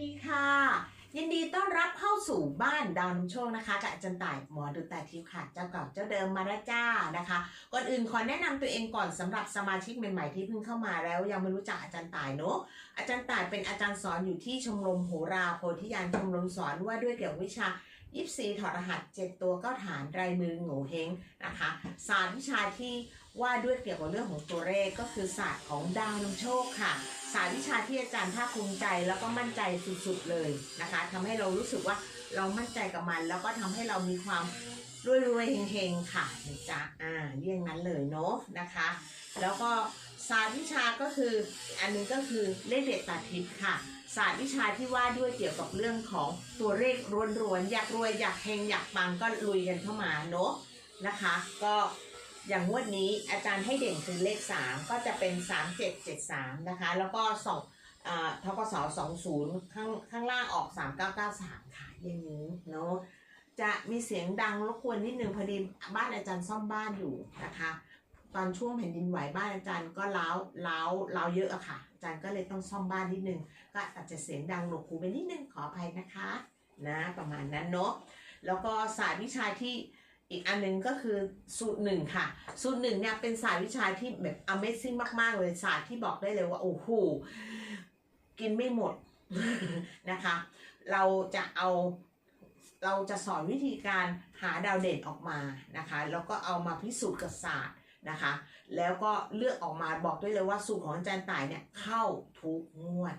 ดีค่ะ ยินดีต้อนรับเข้าสู่บ้านดาวน้ำโชคนะคะกับอาจารย์ต่ายหมอดูแต่ทิพย์ค่ะ เจ้าเก่าเจ้าเดิมมาแล้วจ้านะคะ ก่อนอื่นขอแนะนำตัวเองก่อนสำหรับสมาชิกใหม่ๆที่เพิ่งเข้ามาแล้ว ยังไม่รู้จักอาจารย์ต่ายเนอะอาจารย์ต่ายเป็นอาจารย์สอนอยู่ที่ชมรมโหราโพธิญาณชมรมสอนว่าด้วยเกี่ยวกับวิชายิปซีถอดรหัสเจ็ดตัวเก้าฐานรายมือโง่เฮงนะคะศาสตร์วิชาที่ว่าด้วยเกี่ยวกับเรื่องของตัวเลขก็คือศาสตร์ของดาวนำโชคค่ะ ศาสตร์วิชาที่อาจารย์ภาคภูมิใจแล้วก็มั่นใจสุดๆเลยนะคะทำให้เรารู้สึกว่าเรามั่นใจกับมัน แล้วก็ทำให้เรามีความรวยๆเฮงๆค่ะนะจ๊ะอ่าเรื่องนั้นเลยเนาะนะคะ แล้วก็ศาสตร์วิชาก็คืออันหนึงก็คือเลขเด็ดตาทิพย์ค่ะศาสตร์วิชาที่ว่าด้วยเกี่ยวกับเรื่องของตัวเลขล้วนๆอยากรวยอยากเฮงอยากปังก็ลุยกันเข้ามาเนาะนะคะ ก็ อย่างงวดนี้อาจารย์ให้เด่นคือเลข 3 ก็จะเป็น 3773 นะคะ แล้วก็สองอ่าทกส20 ข้างข้างล่างออก 3993 ค่ะอย่างนี้เนาะจะมีเสียงดังรบกวนนิดนึงพอดีบ้านอาจารย์ซ่อมบ้านอยู่นะคะ ตอนช่วงแผ่นดินไหวบ้านอาจารย์ก็เล้าวล้าวล้าเยอะอะค่ะ อาจารย์ก็เลยต้องซ่อมบ้านนิดนึง ก็อาจจะเสียงดังหนวกหูไปนิดนึงขออภัยนะคะ นะประมาณนั้นเนาะแล้วก็ศาสตร์วิชาที่ อีกอันหนึงก็คือสูตรหนึ่งค่ะ สูตรหนึ่งเนี่ยเป็นศาสตร์วิชาที่แบบ Amazing มาก ๆ เลยศาสตร์ที่บอกได้เลยว่า โอ้โหกินไม่หมดนะคะ เราจะเอาเราจะสอนวิธีการหาดาวเด่นออกมานะคะ แล้วก็เอามาพิสูจน์กับศาสตร์นะคะ แล้วก็เลือกออกมาบอกได้เลยว่าสูตรของอาจารย์ต่ายเนี่ยเข้าทุกงวด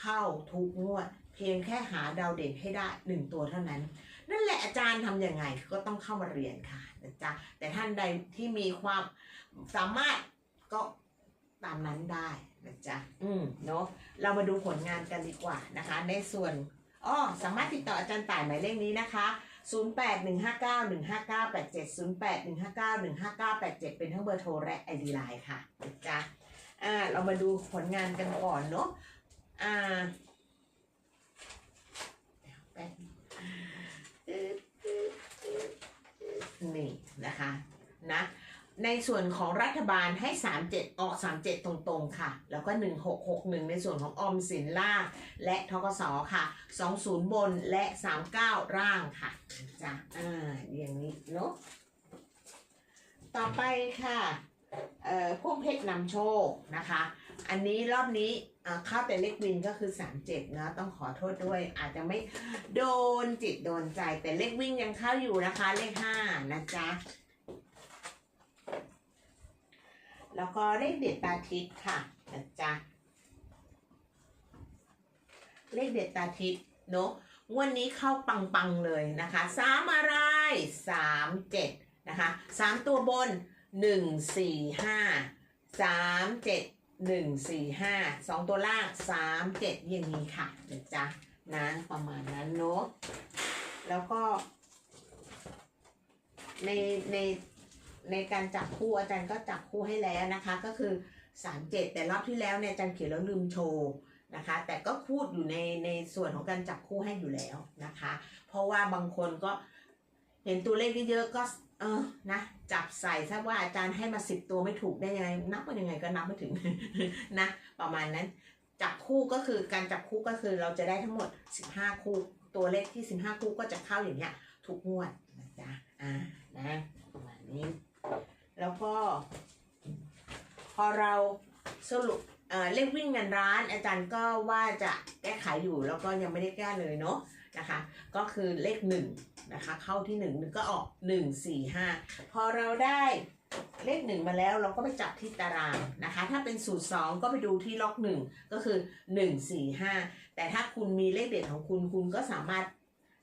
เข้าทุกงวด เพียงแค่หาดาวเด่นให้ได้หนึ่งตัวเท่านั้น นั่นแหละอาจารย์ทำยังไงก็ต้องเข้ามาเรียนค่ะนะจ๊ะแต่ท่านใดที่มีความสามารถก็ตามนั้นได้นะจ๊ะอืมเนาะเรามาดูผลงานกันดีกว่านะคะ ในส่วนอ๋อสามารถติดต่ออาจารย์ต่ายหมายเลขนี้นะคะ0815915918เป็นทั้งเบอร์โทรและไอดีไลน์ค่ะนะจ๊ะอ่าเรามาดูผลงานกันก่อนเนาะอ่าเดี๋ยวแป๊บ น่นะคะนะในส่วนของรัฐบาลให้ 37 ออก 37 ตรงๆ ค่ะ แล้วก็ 1661 ในส่วนของออมสินล่างและทกสค่ะ 20 บนและ 39 ร่างค่ะจ้ะอ่าอย่างนี้เนาะต่อไปค่ะเอ่อพวกเพชรนำโชคนะคะ อันนี้รอบนี้ อ่าเข้าแต่เลขวินก็คือ 37นะต้องขอโทษด้วย อาจจะไม่โดนจิตโดนใจแต่เลขวิ่งยังเข้าอยู่นะคะ เลข5นะจ๊ะแล้วก็เลขเด็ดตาทิพย์ค่ะนะจ๊ะเลขเด็ดตาทิพย์เนอะวันนี้เข้าปังๆเลยนะคะสามอะไรสามเจ็ดนะคะสามตัวบนหนึ่งสี่ห้าสามเจ็ด หนึ่งสี่ห้าสองตัวล่างสามเจ็ดอย่างนี้ค่ะเดี๋ยวจ๊ะนะประมาณนั้นเนอะแล้วก็ ในในในการจับคู่อาจารย์ก็จับคู่ให้แล้วนะคะ ก็คือสามเจ็ดแต่รอบที่แล้วเนี่ยอาจารย์เขียนแล้วลืมโชว์นะคะ แต่ก็พูดอยู่ในในส่วนของการจับคู่ให้อยู่แล้วนะคะ เพราะว่าบางคนก็เห็นตัวเลขเยอะๆก็ เออนะจับใส่ถ้าว่าอาจารย์ให้มาสิบตัวไม่ถูกได้ยังไงนับมันยังไงก็นับไม่ถึงนะประมาณนั้น จับคู่ก็คือการจับคู่ก็คือเราจะได้ทั้งหมด 15 คู่ตัวเลขที่ 15 คู่ก็จะเข้าอย่างเงี้ยทุกงวดนะจ๊ะอ่านะประมาณนี้ แล้วก็ พอเราสรุปเอ่อเลขวิ่งเงินร้านอาจารย์ก็ว่าจะแก้ไขอยู่แล้วก็ยังไม่ได้แก้เลยเนาะนะคะ ก็คือเลขหนึ่ง นะคะ เข้าที่หนึ่งหนึ่งก็ออกหนึ่งสี่ห้าพอเราได้เลขหนึ่งมาแล้วเราก็ไปจับที่ตารางนะคะ ถ้าเป็นสูตรสองก็ไปดูที่ล็อกหนึ่งก็คือหนึ่งสี่ห้าแต่ถ้าคุณมีเลขเด็ดของคุณคุณก็สามารถ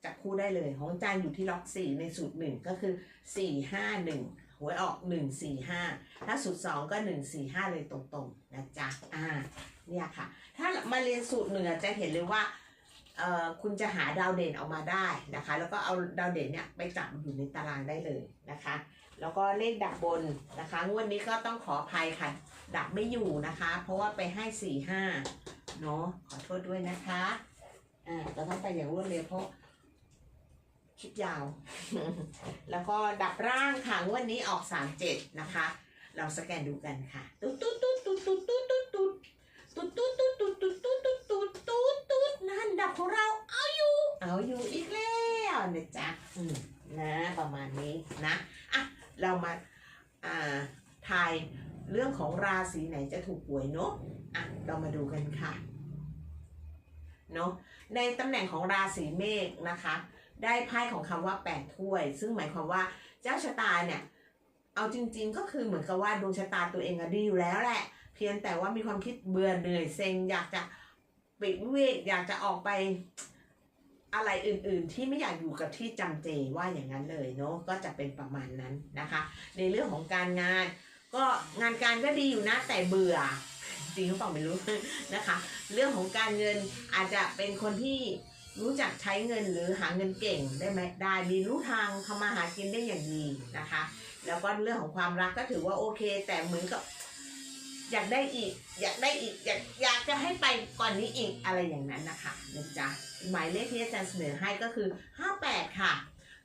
จับคู่ได้เลย ของจารย์อยู่ที่ล็อกสี่ในสูตรหนึ่งก็คือสี่ห้าหนึ่งหวยออกหนึ่งสี่ห้าถ้าสูตรสองก็หนึ่งสี่ห้าเลยตรงๆนะจ๊ะอ่าเนี่ยค่ะ ถ้ามาเรียนสูตรหนึ่งอจะเห็นเลยว่า คุณจะหาดาวเด่นออกมาได้นะคะ แล้วก็เอาดาวเด่นเนี่ยไปจับอยู่ในตารางได้เลยนะคะ แล้วก็เลขดับบนนะคะงวดนี้ก็ต้องขออภัยค่ะ ดับไม่อยู่นะคะ เพราะว่าไปให้สี่ห้าเนาะขอโทษด้วยนะคะอ่าเราต้องไปอย่างรวดเร็วเพราะคลิปยาว แล้วก็ดับร่างค่ะงวดนี้ออกสามเจ็ดนะคะ เราสแกนดูกันค่ะตุ๊ดตุ๊ดตุ๊ นะประมาณนี้นะอะเรามาอ่าทายเรื่องของราศีไหนจะถูกหวยเนาะอะเรามาดูกันค่ะเนาะในตำแหน่งของราศีเมษนะคะ ได้ไพ่ของคำว่าแปดถ้วย ซึ่งหมายความว่าเจ้าชะตาเนี่ยเอาจริง ๆ ก็คือเหมือนกับว่าดวงชะตาตัวเองอะดีอยู่แล้วแหละ เพียงแต่ว่ามีความคิดเบื่อเหนื่อยเซ็งอยากจะปลีกวิเวกอยากจะออกไป อะไรอื่นๆที่ไม่อยากอยู่กับที่จำเจว่าอย่างนั้นเลยเนาะก็จะเป็นประมาณนั้นนะคะ ในเรื่องของการงาน ก็งานการก็ดีอยู่นะแต่เบื่อจริงหรือเปล่าไม่รู้นะคะ เรื่องของการเงินอาจจะเป็นคนที่รู้จักใช้เงินหรือหาเงินเก่งได้ไหมได้มีรู้ทางทำมาหากินได้อย่างดีนะคะ แล้วก็เรื่องของความรักก็ถือว่าโอเค แต่เหมือนกับ อยากได้อีก อยากได้อีก อยากอยากจะให้ไปก่อนนี้อีกอะไรอย่างนั้นนะคะนะจ๊ะหมายเลขที่อาจารย์เสนอให้ก็คือ 58 ค่ะ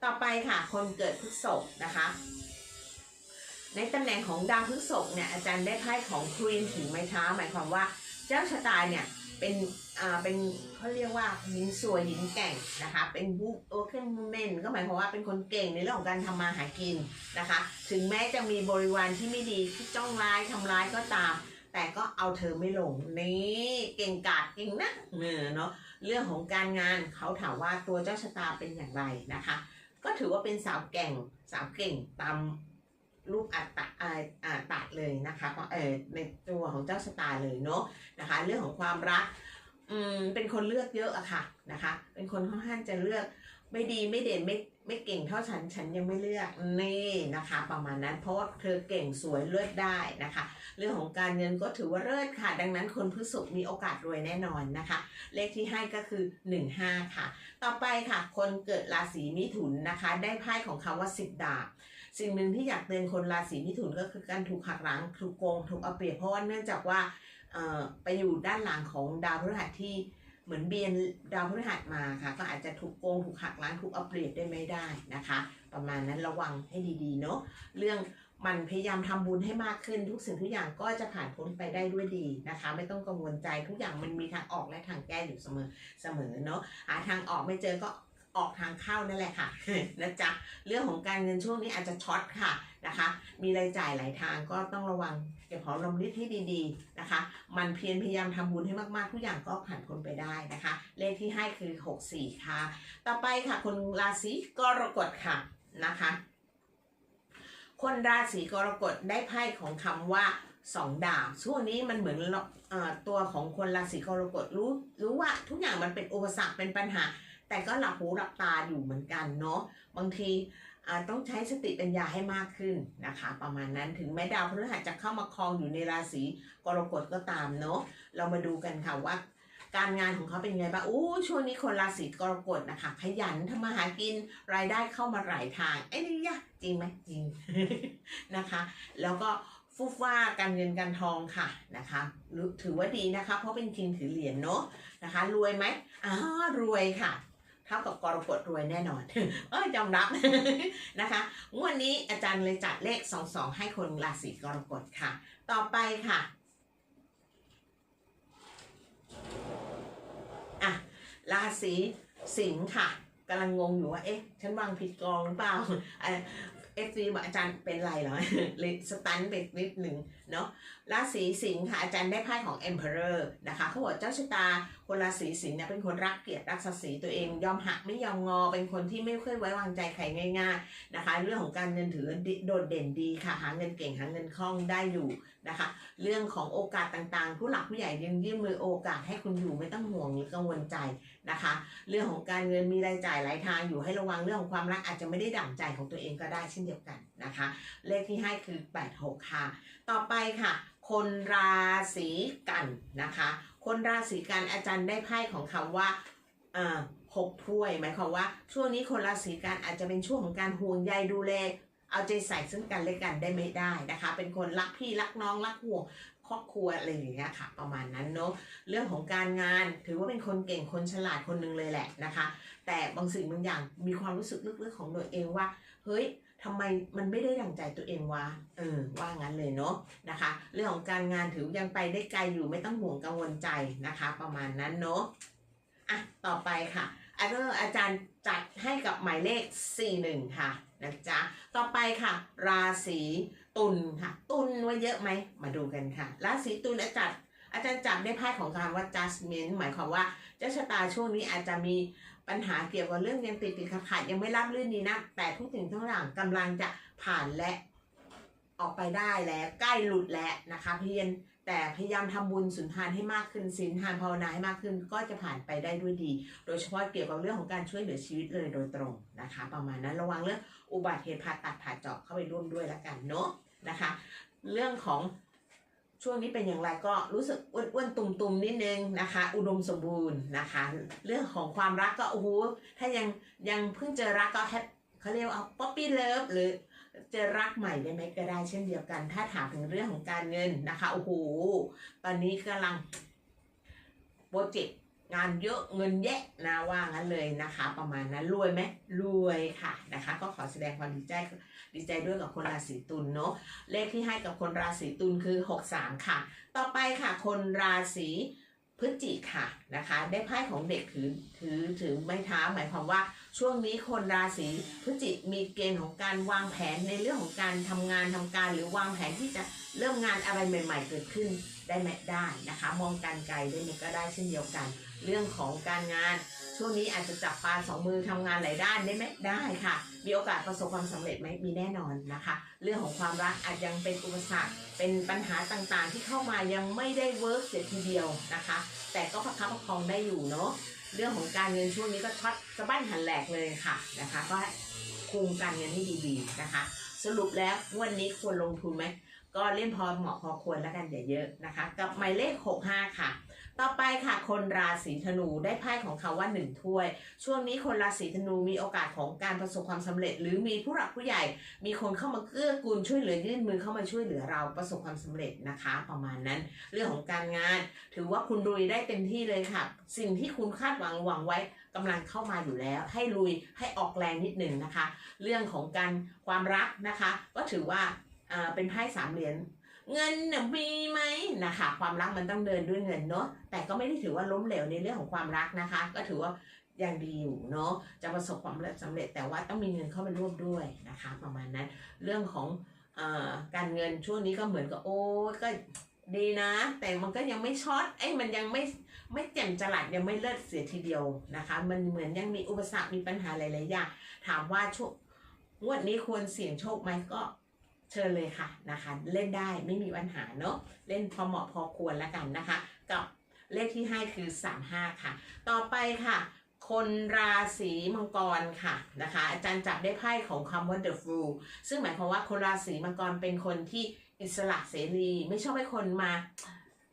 ต่อไปค่ะ คนเกิดพฤษภนะคะ ในตำแหน่งของดาวพฤษภเนี่ยอาจารย์ได้ไพ่ของควีนถึงไม้เท้าหมายความว่า เจ้าชะตาเนี่ยเป็น เป็นเขาเรียกว่าหญิงสวยหญิงแก่งนะคะ เป็นบุโอเคเมนก็หมายความว่าเป็นคนเก่งในเรื่องของการทำมาหากินนะคะ ถึงแม้จะมีบริวารที่ไม่ดีที่จ้องร้ายทำร้ายก็ตาม แต่ก็เอาเธอไม่ลงนี่เก่งกาจจริงนะเออเนาะเรื่องของการงานเขาถามว่าตัวเจ้าชะตาเป็นอย่างไรนะคะ ก็ถือว่าเป็นสาวแก่งสาวเก่งตามรูปอัตตะอ่าอ่าตัดเลยนะคะเออในตัวของเจ้าชะตาเลยเนาะนะคะ เรื่องของความรัก อืมเป็นคนเลือกเยอะอะค่ะนะคะ เป็นคนค่อนข้างจะเลือกไม่ดีไม่เด่นไม่ไม่เก่งเท่าฉันฉันยังไม่เลือกนี่นะคะ ประมาณนั้นเพราะว่าเธอเก่งสวยเลือกได้นะคะ เรื่องของการเงินก็ถือว่าเลิศค่ะ ดังนั้นคนพฤษภมีโอกาสรวยแน่นอนนะคะ เลขที่ให้ก็คือ 15 ค่ะ ต่อไปค่ะ คนเกิดราศีมิถุนนะคะ ได้ไพ่ของคำว่าสิบดาบสิ่งหนึ่งที่อยากเตือนคนราศีมิถุนก็คือการถูกหักหลังถูกโกงถูกเอาเปรียบเพราะว่าเนื่องจากว่า ไปอยู่ด้านหลังของดาวพฤหัสที่เหมือนเบียนดาวพฤหัสมาค่ะ ก็อาจจะถูกโกงถูกหักล้างถูกเอาเปรียบได้ไม่ได้นะคะ ประมาณนั้นระวังให้ดีๆเนาะเรื่องมันพยายามทำบุญให้มากขึ้นทุกสิ่งทุกอย่างก็จะผ่านพ้นไปได้ด้วยดีนะคะ ไม่ต้องกังวลใจทุกอย่างมันมีทางออกและทางแก้อยู่เสมอเสมอเนาะหาทางออกไม่เจอก็ออกทางเข้านั่นแหละค่ะนะจ๊ะเรื่องของการเงินช่วงนี้อาจจะช็อตค่ะนะคะ มีรายจ่ายหลายทางก็ต้องระวัง เก็บหอมรอมริบให้ดีๆนะคะ มันเพียรพยายามทำบุญให้มากๆ ทุกอย่างก็ผ่านพ้นไปได้นะคะ เลขที่ให้คือ 64 ค่ะ ต่อไปค่ะคนราศีกรกฎค่ะนะคะ คนราศีกรกฎได้ไพ่ของคำว่าสองดาบช่วงนี้มันเหมือนอตัวของคนราศีกรกฎรู้รู้ว่าทุกอย่างมันเป็นอุปสรรคเป็นปัญหา แต่ก็หลับหูหลับตาอยู่เหมือนกันเนาะบางที ต้องใช้สติปัญญาให้มากขึ้นนะคะ ประมาณนั้นถึงแม้ดาวพฤหัสจะเข้ามาครองอยู่ในราศีกรกฎก็ตามเนาะเรามาดูกันค่ะว่า การงานของเขาเป็นไงบ้างอู้ช่วงนี้คนราศีกรกฎนะคะ ขยันทำมาหากินรายได้เข้ามาหลายทางไอ้นี่ยะจริงไหมจริงนะคะ แล้วก็ฟุ่ฟ้าการเงินการทองค่ะนะคะถือว่าดีนะคะ เพราะเป็นคิงถือเหรียญเนาะนะคะ รวยไหมอ่ารวยค่ะ เท่ากับกรกฎรวยแน่นอนเออยอมรับนะคะงวดนี้อาจารย์เลยจัดเลขสองสองให้คนราศีกรกฎค่ะ ต่อไปค่ะอะราศีสิงค์ค่ะกำลังงงอยู่ว่าเอ๊ะ ฉันวางผิดกองหรือเปล่า เอฟซีบอกอาจารย์เป็นไรเหรอเลยสตันไปนิดหนึ่งเนาะราศีสิงค์ค่ะอาจารย์ได้ไพ่ของ Emperor นะคะเขาบอกเจ้าชะตาคนราศีสิงค์เนี่ยเป็นคนรักเกียรติรักศักดิ์ศรีตัวเอง ยอมหักไม่ยอมงอ เป็นคนที่ไม่ค่อยไว้วางใจใครง่าย ๆนะคะ เรื่องของการเงินถือโดดเด่นดีค่ะ หาเงินเก่งหาเงินคล่องได้อยู่นะคะ เรื่องของโอกาสต่างๆ ผู้หลักผู้ใหญ่ยังยื่นมือโอกาสให้คุณอยู่ไม่ต้องห่วงหรือกังวลใจนะคะ เรื่องของการเงินมีรายจ่ายหลายทางอยู่ให้ระวังเรื่องของความรักอาจจะไม่ได้ดั่งใจของตัวเองก็ได้เช่นเดียวกันนะคะ เลขที่ให้คือ86ค่ะ ต่อไปค่ะ คนราศีกันนะคะ คนราศีกันอาจารย์ได้ไพ่ของคำว่าอ่าหกถ้วยหมายความว่าช่วงนี้คนราศีกันอาจจะเป็นช่วงของการห่วงใยดูแล เอาใจใส่ซึ่งกันและกันได้ไม่ได้นะคะ เป็นคนรักพี่รักน้องรักห่วงครอบครัวอะไรอย่างเงี้ยค่ะ ประมาณนั้นเนาะเรื่องของการงานถือว่าเป็นคนเก่งคนฉลาดคนหนึ่งเลยแหละนะคะ แต่บางสิ่งบางอย่างมีความรู้สึกลึกๆของตัวเองว่า เฮ้ยทำไมมันไม่ได้ดังใจตัวเองวะ เออ ว่างั้นเลยเนาะนะคะ เรื่องของการงานถือยังไปได้ไกลอยู่ไม่ต้องห่วงกังวลใจนะคะ ประมาณนั้นเนาะ อะ ต่อไปค่ะ อาจารย์อาจารย์จัดให้กับหมายเลข 41 ค่ะนะจ๊ะ ต่อไปค่ะ ราศีตุลค่ะ ตุลว่าเยอะไหม มาดูกันค่ะ ราศีตุลอาจารย์อาจารย์จับได้ไพ่ของการว่า judgment หมายความว่าเจ้าชะตาช่วงนี้อาจจะมีปัญหาเกี่ยวกับเรื่องยังติดติดขัดขัดยังไม่รับรื่นดีนะ แต่ทุกสิ่งทุกอย่างกำลังจะผ่านและ ออกไปได้แล้วใกล้หลุดแล้วนะคะเพียงแต่พยายามทำบุญสุนทานให้มากขึ้นศีลทานภาวนาให้มากขึ้นก็จะผ่านไปได้ด้วยดี โดยเฉพาะเกี่ยวกับเรื่องของการช่วยเหลือชีวิตเลยโดยตรงนะคะ ประมาณนั้นระวังเรื่องอุบัติเหตุผ่าตัดผ่าเจาะเข้าไปร่วมด้วยแล้วกันเนาะนะคะ เรื่องของช่วงนี้เป็นอย่างไรก็รู้สึกอ้วนๆตุ่มๆนิดนึงนะคะ อุดมสมบูรณ์นะคะ เรื่องของความรักก็โอ้โหถ้ายังยังเพิ่งเจอรักก็แฮปเขาเรียกว่าป๊อปปี้เลิฟหรือ จอรักใหม่ได้ไหมก็ได้เช่นเดียวกัน ถ้าถามถึงเรื่องของการเงินนะคะโอ้โหตอนนี้กำลังโปรเจกต์งานเยอะเงินแยะนะว่างั้นเลยนะคะ ประมาณนั้นรวยไหมรวยค่ะนะคะ ก็ขอแสดงความดีใจดีใจด้วยกับคนราศีตุลเนาะเลขที่ให้กับคนราศีตุลคือ 63 ค่ะ ต่อไปค่ะ คนราศี พฤศจิกค่ะนะคะ ได้ไพ่ของเด็กถือถือถือไม้เท้าหมายความว่า ช่วงนี้คนราศีพฤศจิกมีเกณฑ์ของการวางแผนในเรื่องของการทำงานทำการ หรือวางแผนที่จะเริ่มงานอะไรใหม่ ๆ เกิดขึ้นได้ไหมได้นะคะ มองการไกลได้ไหมก็ได้เช่นเดียวกัน เรื่องของการงาน ช่วงนี้อาจจะจับปลาสองมือทำงานหลายด้านได้ไหมได้ค่ะ มีโอกาสประสบความสำเร็จไหมมีแน่นอนนะคะ เรื่องของความรักอาจยังเป็นอุปสรรคเป็นปัญหาต่างๆ ที่เข้ามายังไม่ได้เวิร์กเสียทีเดียวนะคะ แต่ก็ประคับประคองได้อยู่เนาะเรื่องของการเงินช่วงนี้ก็ช็อตสะบั้นหันแหลกเลยค่ะนะคะ ก็คุมการเงินให้ดีๆนะคะ สรุปแล้ววันนี้ควรลงทุนไหมก็เล่นพอเหมาะพอควรแล้วกันอย่าเยอะนะคะ กับหมายเลข 65 ค่ะ ต่อไปค่ะคนราศีธนูได้ไพ่ของเขาว่าหนึ่งถ้วย ช่วงนี้คนราศีธนูมีโอกาสของการประสบความสำเร็จ หรือมีผู้หลักผู้ใหญ่ มีคนเข้ามาเกื้อกูลช่วยเหลือยื่นมือเข้ามาช่วยเหลือเราประสบความสำเร็จนะคะ ประมาณนั้น เรื่องของการงาน ถือว่าคุณลุยได้เต็มที่เลยค่ะ สิ่งที่คุณคาดหวังหวังไว้กำลังเข้ามาอยู่แล้ว ให้ลุยให้ออกแรงนิดหนึ่งนะคะ เรื่องของการความรักนะคะ ก็ถือว่าเป็นไพ่สามเหรียญ เงินมีไหมนะคะ ความรักมันต้องเดินด้วยเงินเนาะแต่ก็ไม่ได้ถือว่าล้มเหลวในเรื่องของความรักนะคะ ก็ถือว่ายังดีอยู่เนาะจะประสบความสำเร็จแต่ว่าต้องมีเงินเข้ามาร่วมด้วยนะคะ ประมาณนั้น เรื่องของอการเงินช่วงนี้ก็เหมือนกับโอ้ก็ดีนะ แต่มันก็ยังไม่ช็อตไอ้มันยังไม่ไม่แจ่มจลัดยังไม่เลิศเสียทีเดียวนะคะ มันเหมือนยังมีอุปสรรคมีปัญหาหลายๆอย่างถามว่าช่วงงวดนี้ควรเสี่ยงโชคไหมก็ เชิญเลยค่ะนะคะ เล่นได้ไม่มีปัญหาเนาะเล่นพอเหมาะพอควรแล้วกันนะคะ กับเลขที่ให้คือ 35 ค่ะ ต่อไปค่ะ คนราศีมังกรค่ะนะคะ อาจารย์จับได้ไพ่ของคำว่า the fool ซึ่งหมายความว่าคนราศีมังกรเป็นคนที่อิสระเสรี ไม่ชอบให้คนมา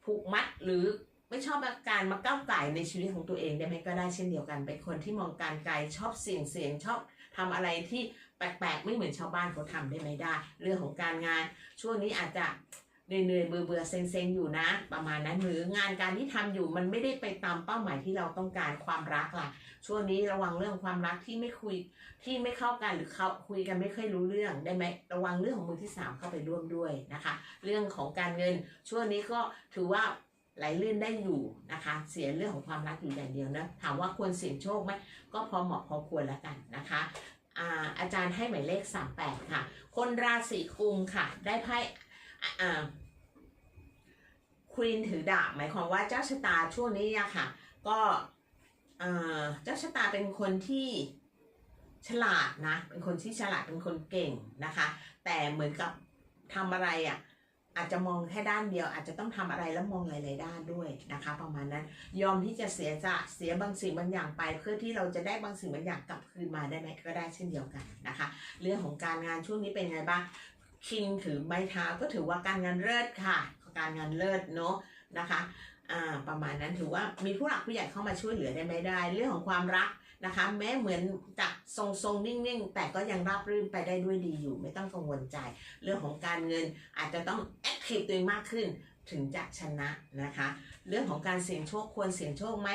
ผูกมัดหรือไม่ชอบการมาก้าวไก่ในชีวิตของตัวเองได้ไหมก็ได้เช่นเดียวกัน เป็นคนที่มองการไกลชอบเสี่ยงเสี่ยงชอบทำอะไรที่ แปลกๆ ไม่เหมือนชาวบ้านเขาทำได้ไหมได้ เรื่องของการงาน ช่วงนี้อาจจะเหนื่อยๆเบื่อๆเซ็งๆอยู่นะ ประมาณนั้นหรืองานการที่ทำอยู่มันไม่ได้ไปตามเป้าหมายที่เราต้องการความรักล่ะ ช่วงนี้ระวังเรื่องความรักที่ไม่คุยที่ไม่เข้ากันหรือเขาคุยกันไม่ค่อยรู้เรื่องได้ไหมระวังเรื่องของมือที่สามเข้าไปร่วมด้วยนะคะ เรื่องของการเงิน ช่วงนี้ก็ถือว่าไหลลื่นได้อยู่นะคะ เสียเรื่องของความรักอยู่อย่างเดียวนะถามว่าควรเสี่ยงโชคไหมก็พอเหมาะพอควรแล้วกันนะคะ อาอาจารย์ให้หมายเลข 38 ค่ะ คนราศีกุมค่ะ ได้ไพ่ควีนถือดาบหมายความว่าเจ้าชะตาช่วงนี้อะค่ะ ก็เจ้าชะตาเป็นคนที่ฉลาดนะ เป็นคนที่ฉลาดเป็นคนเก่งนะคะ แต่เหมือนกับทำอะไรอะ อาจจะมองแค่ด้านเดียวอาจจะต้องทำอะไรแล้วมองหลายๆด้านด้วยนะคะ ประมาณนั้นยอมที่จะเสียจะเสียบางสิ่งบางอย่างไป เพื่อที่เราจะได้บางสิ่งบางอย่างกลับคืนมาได้ไหมก็ได้เช่นเดียวกันนะคะ เรื่องของการงานช่วงนี้เป็นไงบ้างคิงถือไม้เท้าก็ถือว่าการงานเลิศค่ะ การงานเลิศเนาะนะคะอ่าประมาณนั้นถือว่ามีผู้หลักผู้ใหญ่เข้ามาช่วยเหลือได้ไหมได้ เรื่องของความรัก นะคะ แม้เหมือนจะทรงๆนิ่งๆ แต่ก็ยังราบรื่นไปได้ด้วยดีอยู่ ไม่ต้องกังวลใจ เรื่องของการเงินอาจจะต้องแอคทีฟตัวเองมากขึ้นถึงจะชนะนะคะ เรื่องของการเสี่ยงโชคควรเสี่ยงโชคไหม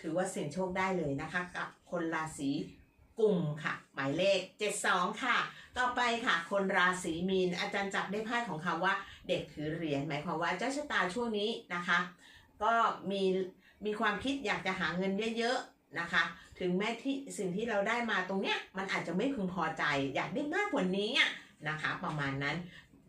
ถือว่าเสี่ยงโชคได้เลยนะคะ กับคนราศีกลุ่มค่ะ หมายเลข 72 ค่ะ ต่อไปค่ะ คนราศีมีน อาจารย์จับได้ไพ่ของคำว่า เด็กถือเหรียญหมายความว่าเจ้าชะตาช่วงนี้นะคะ ก็มีมีความคิดอยากจะหาเงินเยอะ นะคะ ถึงแม้ที่สิ่งที่เราได้มาตรงเนี้ยมันอาจจะไม่พึงพอใจ อยากได้มากกว่านี้นะคะ ประมาณนั้น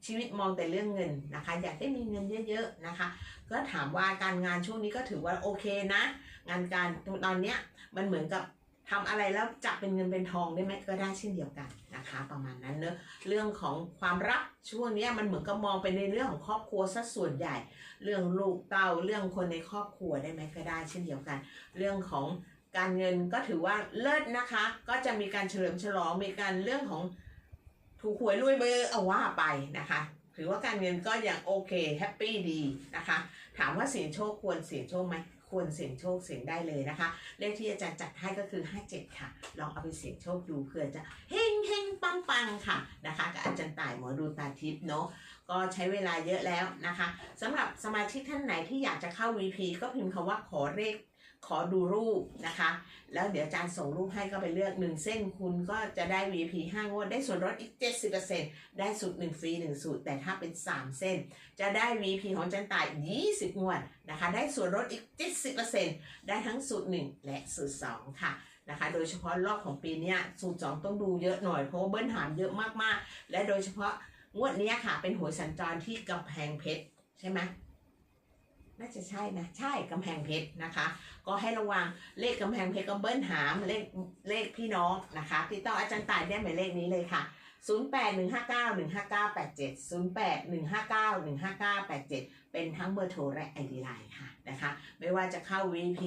ชีวิตมองแต่เรื่องเงินนะคะ อยากได้มีเงินเยอะ ๆนะคะ ก็ถามว่าการงานช่วงนี้ก็ถือว่าโอเคนะ งานการตอนเนี้ยมันเหมือนกับทำอะไรแล้วจะเป็นเงินเป็นทองได้ไหมก็ได้เช่นเดียวกันนะคะ ประมาณนั้นเนอะเรื่องของความรักช่วงนี้มันเหมือนกับมองไปในเรื่องของครอบครัวซะส่วนใหญ่ เรื่องลูกเต้าเรื่องคนในครอบครัวได้ไหมก็ได้เช่นเดียวกัน เรื่องของ การเงินก็ถือว่าเลิศนะคะ ก็จะมีการเฉลิมฉลองมีการเรื่องของถูกหวยรวยเบอร์เอาว่าไปนะคะ ถือว่าการเงินก็ยังโอเคแฮปปี้ดีนะคะ ถามว่าเสี่ยงโชคควรเสี่ยงโชคไหมควรเสี่ยงโชคเสี่ยงได้เลยนะคะ เลขที่อาจารย์จัดให้ก็คือ 57 ค่ะ ลองเอาไปเสี่ยงโชคดูเพื่อจะเฮงเฮงปังปังค่ะนะคะกับอาจารย์ต่ายหมอดูตาทิพย์เนาะก็ใช้เวลาเยอะแล้วนะคะสำหรับสมาชิกท่านไหนที่อยากจะเข้า VP ก็พิมพ์คำว่าขอเลข ขอดูรูปนะคะ แล้วเดี๋ยวอาจารย์ส่งรูปให้ก็ไปเลือก 1 เส้นคุณก็จะได้ VP 5 งวด ได้ส่วนลดอีก 70%ได้สูตร1ฟรี1 สูตร แต่ถ้าเป็น 3 เส้น จะได้ VP ของอาจันต่าย 20 งวดนะคะ ได้ส่วนลดอีก 70%ได้ทั้งสูตร 1 และสูตร 2 ค่ะนะคะ โดยเฉพาะรอบของปีนี้สูตร 2 ต้องดูเยอะหน่อยเพราะว่าเบิ้ลหามเยอะมากๆ และโดยเฉพาะงวดนี้ค่ะเป็นหวยสัญจรที่กำแพงเพชรใช่ไหม น่าจะใช่นะ ใช่กำแพงเพชรนะคะ ก็ให้ระวังเลขกำแพงเพชรก็เบิ้ลหามเลขเลขพี่น้องนะคะติดต่ออาจารย์ตายได้หมายเลขนี้เลยค่ะ 0815915987เป็นทั้งเบอร์โทรและ ID Line ค่ะนะคะ ไม่ว่าจะเข้า VP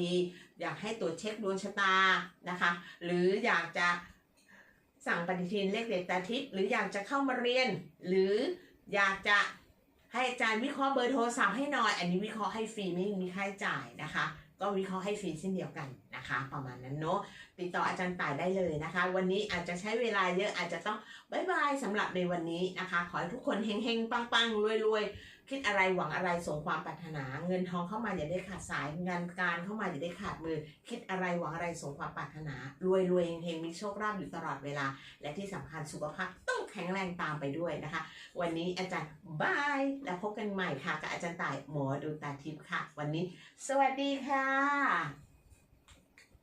อยากให้ตรวจเช็คดวงชะตานะคะ หรืออยากจะสั่งปฏิทินเลขเด็ดตาทิพย์หรืออยากจะเข้ามาเรียน หรืออยากจะ ให้อาจารย์วิเคราะห์เบอร์โทรศัพท์ให้หน่อย อันนี้วิเคราะห์ให้ฟรีไม่มีค่าใช้จ่ายนะคะ ก็วิเคราะห์ให้ฟรีเช่นเดียวกันนะคะ ประมาณนั้นเนาะติดต่ออาจารย์ต่ายได้เลยนะคะ วันนี้อาจจะใช้เวลาเยอะอาจจะต้องบายบายสำหรับในวันนี้นะคะ ขอให้ทุกคนเฮงๆปังๆรวยๆ คิดอะไรหวังอะไรสมความปรารถนา เงินทองเข้ามาอย่าได้ขาดสายงานการเข้ามาอย่าได้ขาดมือ คิดอะไรหวังอะไรสมความปรารถนา รวยรวยเฮงมีโชคลาภอยู่ตลอดเวลา และที่สำคัญสุขภาพต้องแข็งแรงตามไปด้วยนะคะ วันนี้อาจารย์บายแล้วพบกันใหม่ค่ะกับอาจารย์ต่ายหมอดูตาทิพย์ค่ะ วันนี้ สวัสดีค่ะ